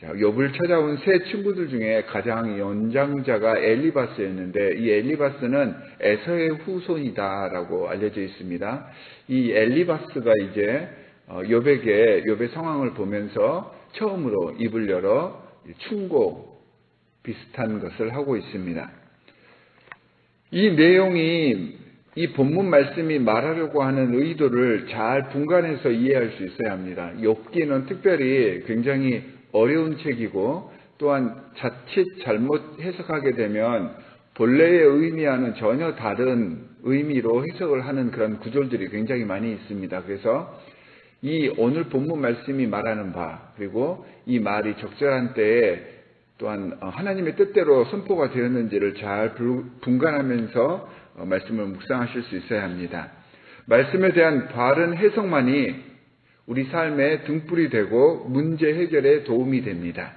자, 욥을 찾아온 세 친구들 중에 가장 연장자가 엘리바스였는데 이 엘리바스는 에서의 후손이다라고 알려져 있습니다. 이 엘리바스가 이제 어, 욥에게 욥의 상황을 보면서 처음으로 입을 열어 충고 비슷한 것을 하고 있습니다. 이 내용이 이 본문 말씀이 말하려고 하는 의도를 잘 분간해서 이해할 수 있어야 합니다. 욥기는 특별히 굉장히 어려운 책이고 또한 자칫 잘못 해석하게 되면 본래의 의미와는 전혀 다른 의미로 해석을 하는 그런 구절들이 굉장히 많이 있습니다. 그래서 이 오늘 본문 말씀이 말하는 바 그리고 이 말이 적절한 때에 또한 하나님의 뜻대로 선포가 되었는지를 잘 분간하면서 말씀을 묵상하실 수 있어야 합니다. 말씀에 대한 바른 해석만이 우리 삶의 등불이 되고 문제 해결에 도움이 됩니다.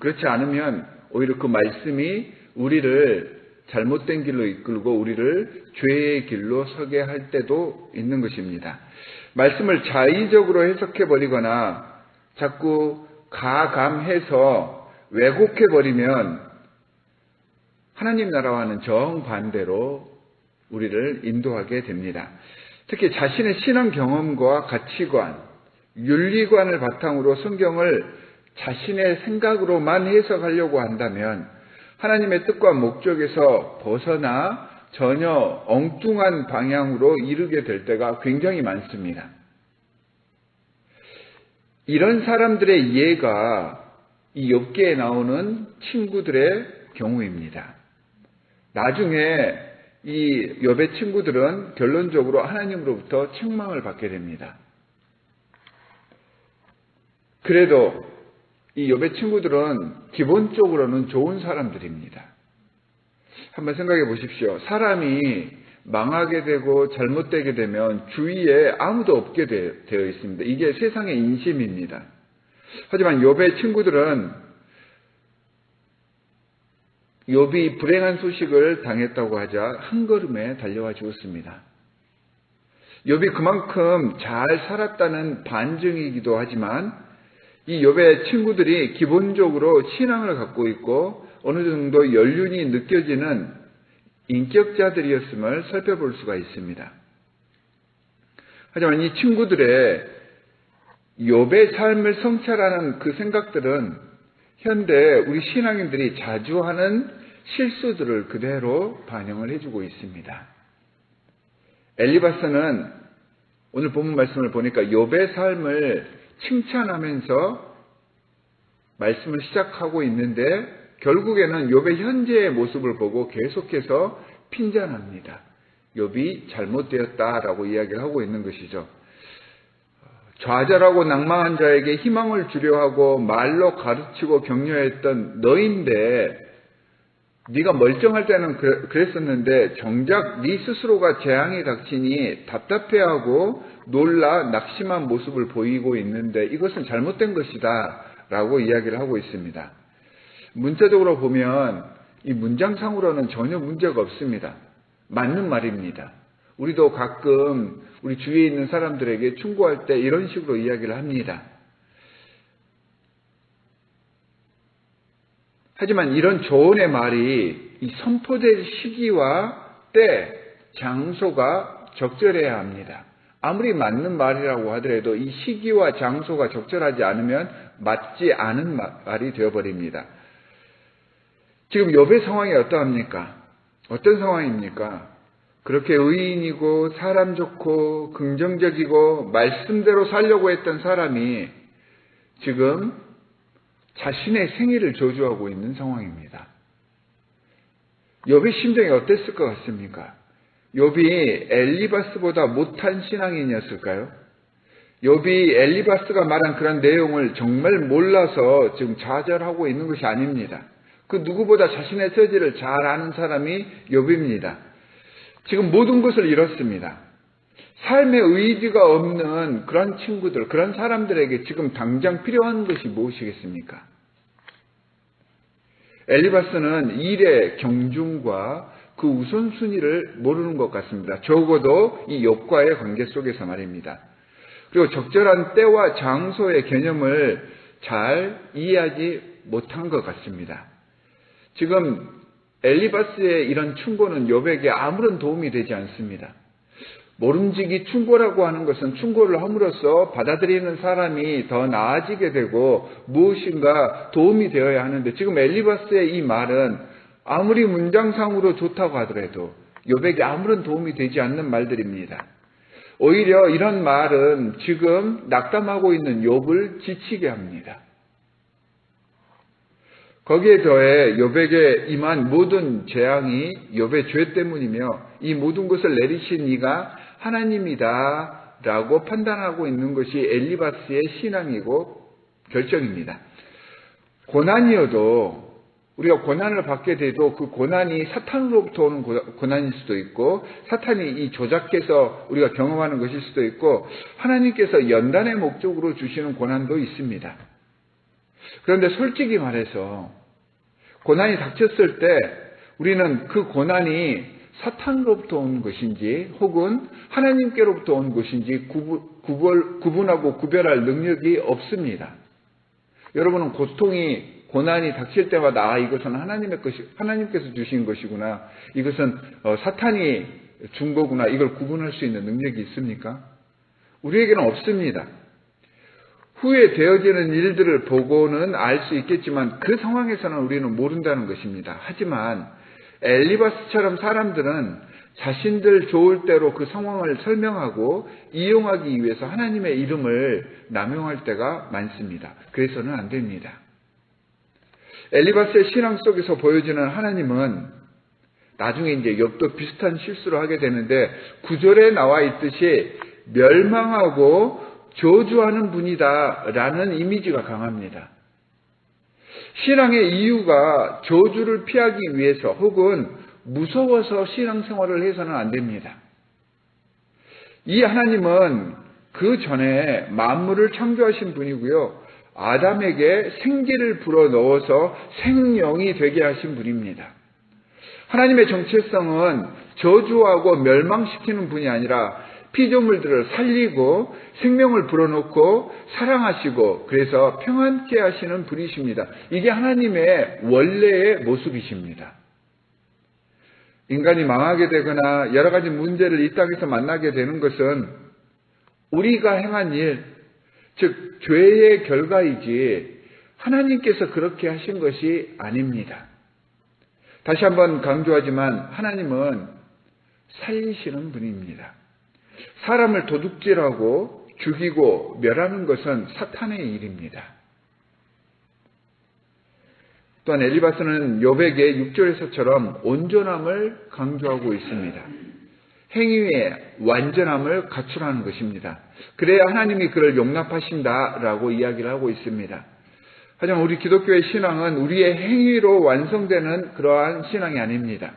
그렇지 않으면 오히려 그 말씀이 우리를 잘못된 길로 이끌고 우리를 죄의 길로 서게 할 때도 있는 것입니다. 말씀을 자의적으로 해석해 버리거나 자꾸 가감해서 왜곡해 버리면 하나님 나라와는 정반대로 우리를 인도하게 됩니다. 특히 자신의 신앙 경험과 가치관, 윤리관을 바탕으로 성경을 자신의 생각으로만 해석하려고 한다면 하나님의 뜻과 목적에서 벗어나 전혀 엉뚱한 방향으로 이르게 될 때가 굉장히 많습니다. 이런 사람들의 이해가 이 욥기에 나오는 친구들의 경우입니다. 나중에 이 욥의 친구들은 결론적으로 하나님으로부터 책망을 받게 됩니다. 그래도 이 욥의 친구들은 기본적으로는 좋은 사람들입니다. 한번 생각해 보십시오. 사람이 망하게 되고 잘못되게 되면 주위에 아무도 없게 되어 있습니다. 이게 세상의 인심입니다. 하지만 욥의 친구들은 욥이 불행한 소식을 당했다고 하자 한 걸음에 달려와 주었습니다. 욥이 그만큼 잘 살았다는 반증이기도 하지만 이 욥의 친구들이 기본적으로 신앙을 갖고 있고 어느 정도 연륜이 느껴지는 인격자들이었음을 살펴볼 수가 있습니다. 하지만 이 친구들의 욥의 삶을 성찰하는 그 생각들은 현대 우리 신앙인들이 자주 하는 실수들을 그대로 반영을 해주고 있습니다. 엘리바스는 오늘 본문 말씀을 보니까 욥의 삶을 칭찬하면서 말씀을 시작하고 있는데 결국에는 욥의 현재의 모습을 보고 계속해서 핀잔합니다. 욥이 잘못되었다라고 이야기를 하고 있는 것이죠. 좌절하고 낭망한 자에게 희망을 주려 하고 말로 가르치고 격려했던 너인데 네가 멀쩡할 때는 그랬었는데 정작 네 스스로가 재앙이 닥치니 답답해하고 놀라 낙심한 모습을 보이고 있는데 이것은 잘못된 것이다 라고 이야기를 하고 있습니다. 문자적으로 보면 이 문장상으로는 전혀 문제가 없습니다. 맞는 말입니다. 우리도 가끔 우리 주위에 있는 사람들에게 충고할 때 이런 식으로 이야기를 합니다. 하지만 이런 조언의 말이 이 선포될 시기와 때, 장소가 적절해야 합니다. 아무리 맞는 말이라고 하더라도 이 시기와 장소가 적절하지 않으면 맞지 않은 말이 되어버립니다. 지금 욥의 상황이 어떠합니까? 어떤 상황입니까? 그렇게 의인이고 사람 좋고 긍정적이고 말씀대로 살려고 했던 사람이 지금 자신의 생일을 저주하고 있는 상황입니다. 욥의 심정이 어땠을 것 같습니까? 욥이 엘리바스보다 못한 신앙인이었을까요? 욥이 엘리바스가 말한 그런 내용을 정말 몰라서 지금 좌절하고 있는 것이 아닙니다. 그 누구보다 자신의 처지를 잘 아는 사람이 욥입니다. 지금 모든 것을 잃었습니다. 삶의 의지가 없는 그런 친구들, 그런 사람들에게 지금 당장 필요한 것이 무엇이겠습니까? 엘리바스는 일의 경중과 그 우선순위를 모르는 것 같습니다. 적어도 이 욕과의 관계 속에서 말입니다. 그리고 적절한 때와 장소의 개념을 잘 이해하지 못한 것 같습니다. 지금 엘리바스의 이런 충고는 욥에게 아무런 도움이 되지 않습니다. 모름지기 충고라고 하는 것은 충고를 함으로써 받아들이는 사람이 더 나아지게 되고 무엇인가 도움이 되어야 하는데 지금 엘리바스의 이 말은 아무리 문장상으로 좋다고 하더라도 욥에게 아무런 도움이 되지 않는 말들입니다. 오히려 이런 말은 지금 낙담하고 있는 욥을 지치게 합니다. 거기에 더해 욥에게 임한 모든 재앙이 욥의 죄 때문이며 이 모든 것을 내리신 이가 하나님이다 라고 판단하고 있는 것이 엘리바스의 신앙이고 결정입니다. 고난이어도 우리가 고난을 받게 돼도 그 고난이 사탄으로부터 오는 고난일 수도 있고 사탄이 이 조작해서 우리가 경험하는 것일 수도 있고 하나님께서 연단의 목적으로 주시는 고난도 있습니다. 그런데 솔직히 말해서 고난이 닥쳤을 때 우리는 그 고난이 사탄으로부터 온 것인지 혹은 하나님께로부터 온 것인지 구분, 구분하고 구별할 능력이 없습니다. 여러분은 고통이 고난이 닥칠 때마다 아 이것은 하나님의 것이 하나님께서 주신 것이구나 이것은 어, 사탄이 준 거구나 이걸 구분할 수 있는 능력이 있습니까? 우리에게는 없습니다. 후에 되어지는 일들을 보고는 알 수 있겠지만 그 상황에서는 우리는 모른다는 것입니다. 하지만 엘리바스처럼 사람들은 자신들 좋을 대로 그 상황을 설명하고 이용하기 위해서 하나님의 이름을 남용할 때가 많습니다. 그래서는 안 됩니다. 엘리바스의 신앙 속에서 보여지는 하나님은 나중에 이제 엽도 비슷한 실수를 하게 되는데 구절에 나와 있듯이 멸망하고 저주하는 분이다라는 이미지가 강합니다. 신앙의 이유가 저주를 피하기 위해서 혹은 무서워서 신앙생활을 해서는 안 됩니다. 이 하나님은 그 전에 만물을 창조하신 분이고요. 아담에게 생기를 불어 넣어서 생명이 되게 하신 분입니다. 하나님의 정체성은 저주하고 멸망시키는 분이 아니라 피조물들을 살리고 생명을 불어넣고 사랑하시고 그래서 평안케 하시는 분이십니다. 이게 하나님의 원래의 모습이십니다. 인간이 망하게 되거나 여러 가지 문제를 이 땅에서 만나게 되는 것은 우리가 행한 일, 즉 죄의 결과이지 하나님께서 그렇게 하신 것이 아닙니다. 다시 한번 강조하지만 하나님은 살리시는 분입니다. 사람을 도둑질하고 죽이고 멸하는 것은 사탄의 일입니다. 또한 엘리바스는 요백의 6절에서처럼 온전함을 강조하고 있습니다. 행위의 완전함을 갖추라는 것입니다. 그래야 하나님이 그를 용납하신다라고 이야기를 하고 있습니다. 하지만 우리 기독교의 신앙은 우리의 행위로 완성되는 그러한 신앙이 아닙니다.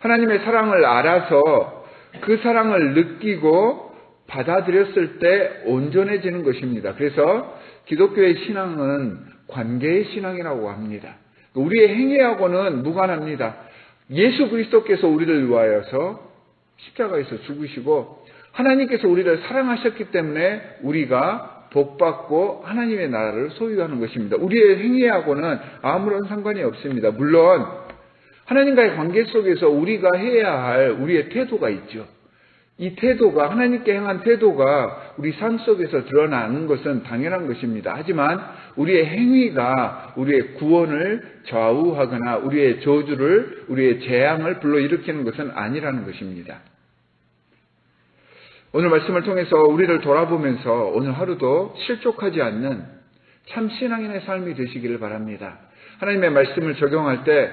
하나님의 사랑을 알아서 그 사랑을 느끼고 받아들였을 때 온전해지는 것입니다. 그래서 기독교의 신앙은 관계의 신앙이라고 합니다. 우리의 행위하고는 무관합니다. 예수 그리스도께서 우리를 위하여서 십자가에서 죽으시고 하나님께서 우리를 사랑하셨기 때문에 우리가 복받고 하나님의 나라를 소유하는 것입니다. 우리의 행위하고는 아무런 상관이 없습니다. 물론 하나님과의 관계 속에서 우리가 해야 할 우리의 태도가 있죠. 이 태도가 하나님께 행한 태도가 우리 삶 속에서 드러나는 것은 당연한 것입니다. 하지만 우리의 행위가 우리의 구원을 좌우하거나 우리의 저주를 우리의 재앙을 불러일으키는 것은 아니라는 것입니다. 오늘 말씀을 통해서 우리를 돌아보면서 오늘 하루도 실족하지 않는 참 신앙인의 삶이 되시기를 바랍니다. 하나님의 말씀을 적용할 때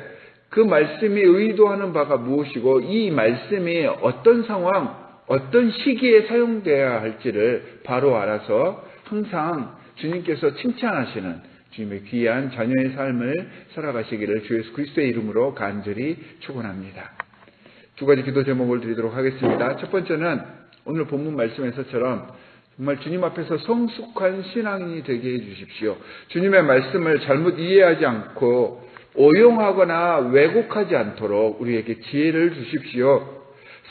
그 말씀이 의도하는 바가 무엇이고 이 말씀이 어떤 상황, 어떤 시기에 사용되어야 할지를 바로 알아서 항상 주님께서 칭찬하시는 주님의 귀한 자녀의 삶을 살아가시기를 주 예수 그리스도의 이름으로 간절히 축원합니다. 두 가지 기도 제목을 드리도록 하겠습니다. 첫 번째는 오늘 본문 말씀에서처럼 정말 주님 앞에서 성숙한 신앙인이 되게 해 주십시오. 주님의 말씀을 잘못 이해하지 않고 오용하거나 왜곡하지 않도록 우리에게 지혜를 주십시오.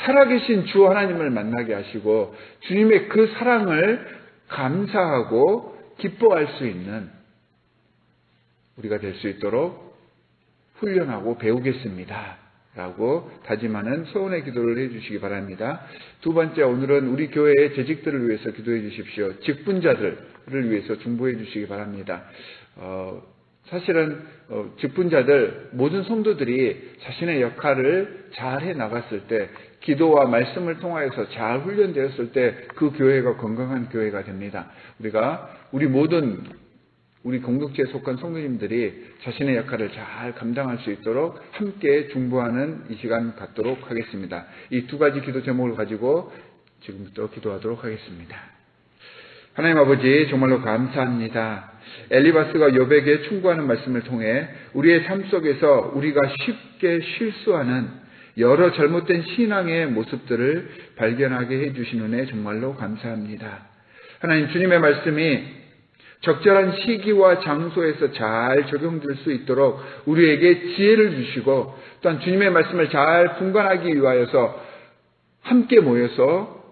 살아계신 주 하나님을 만나게 하시고 주님의 그 사랑을 감사하고 기뻐할 수 있는 우리가 될 수 있도록 훈련하고 배우겠습니다. 라고 다짐하는 소원의 기도를 해주시기 바랍니다. 두 번째, 오늘은 우리 교회의 재직들을 위해서 기도해 주십시오. 직분자들을 위해서 중보해 주시기 바랍니다. 어, 사실은 어, 직분자들 모든 성도들이 자신의 역할을 잘 해 나갔을 때 기도와 말씀을 통하여서 잘 훈련되었을 때 그 교회가 건강한 교회가 됩니다. 우리가 우리 모든 우리 공동체에 속한 성도님들이 자신의 역할을 잘 감당할 수 있도록 함께 중보하는 이 시간 갖도록 하겠습니다. 이 두 가지 기도 제목을 가지고 지금부터 기도하도록 하겠습니다. 하나님 아버지 정말로 감사합니다. 엘리바스가 여백에 충고하는 말씀을 통해 우리의 삶 속에서 우리가 쉽게 실수하는 여러 잘못된 신앙의 모습들을 발견하게 해주신 은혜 정말로 감사합니다. 하나님 주님의 말씀이 적절한 시기와 장소에서 잘 적용될 수 있도록 우리에게 지혜를 주시고 또한 주님의 말씀을 잘 분간하기 위하여서 함께 모여서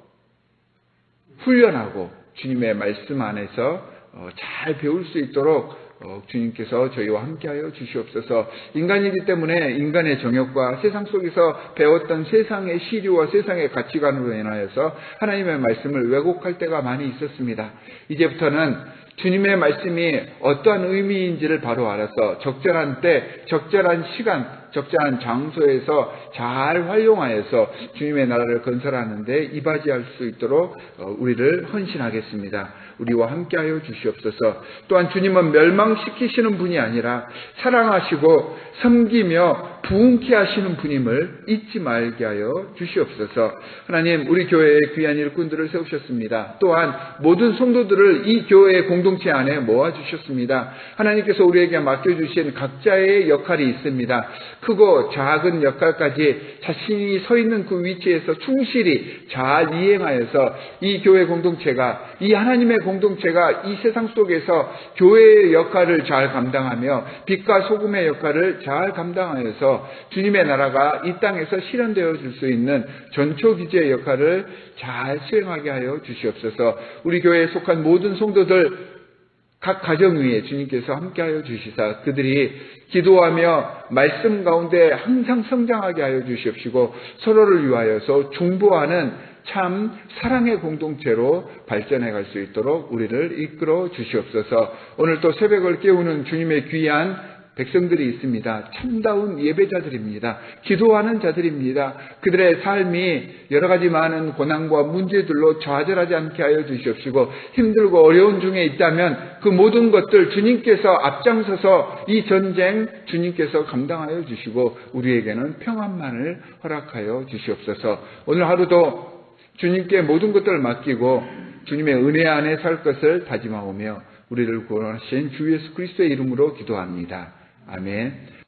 훈련하고 주님의 말씀 안에서 어, 잘 배울 수 있도록 어, 주님께서 저희와 함께하여 주시옵소서. 인간이기 때문에 인간의 정욕과 세상 속에서 배웠던 세상의 시류와 세상의 가치관으로 인하여서 하나님의 말씀을 왜곡할 때가 많이 있었습니다. 이제부터는 주님의 말씀이 어떠한 의미인지를 바로 알아서 적절한 때, 적절한 시간, 적절한 장소에서 잘 활용하여서 주님의 나라를 건설하는데 이바지할 수 있도록 어, 우리를 헌신하겠습니다. 우리와 함께하여 주시옵소서. 또한 주님은 멸망시키시는 분이 아니라 사랑하시고 섬기며 부흥케 하시는 분임을 잊지 말게 하여 주시옵소서. 하나님, 우리 교회에 귀한 일꾼들을 세우셨습니다. 또한 모든 성도들을 이 교회의 공동체 안에 모아 주셨습니다. 하나님께서 우리에게 맡겨 주신 각자의 역할이 있습니다. 크고 작은 역할까지 자신이 서 있는 그 위치에서 충실히 잘 이행하여서 이 교회 공동체가 이 하나님의 공동체가 이 세상 속에서 교회의 역할을 잘 감당하며 빛과 소금의 역할을 잘 감당하여 서 주님의 나라가 이 땅에서 실현되어 줄 수 있는 전초 기지의 역할을 잘 수행하게 하여 주시옵소서. 우리 교회에 속한 모든 성도들 각 가정 위에 주님께서 함께하여 주시사 그들이 기도하며 말씀 가운데 항상 성장하게 하여 주시옵시고 서로를 위하여서 중보하는 참 사랑의 공동체로 발전해 갈 수 있도록 우리를 이끌어 주시옵소서. 오늘 또 새벽을 깨우는 주님의 귀한 백성들이 있습니다. 참다운 예배자들입니다. 기도하는 자들입니다. 그들의 삶이 여러 가지 많은 고난과 문제들로 좌절하지 않게 하여 주시옵시고 힘들고 어려운 중에 있다면 그 모든 것들 주님께서 앞장서서 이 전쟁 주님께서 감당하여 주시고 우리에게는 평안만을 허락하여 주시옵소서. 오늘 하루도 주님께 모든 것들을 맡기고 주님의 은혜 안에 살 것을 다짐하오며 우리를 구원하신 주 예수 그리스도의 이름으로 기도합니다. 아멘.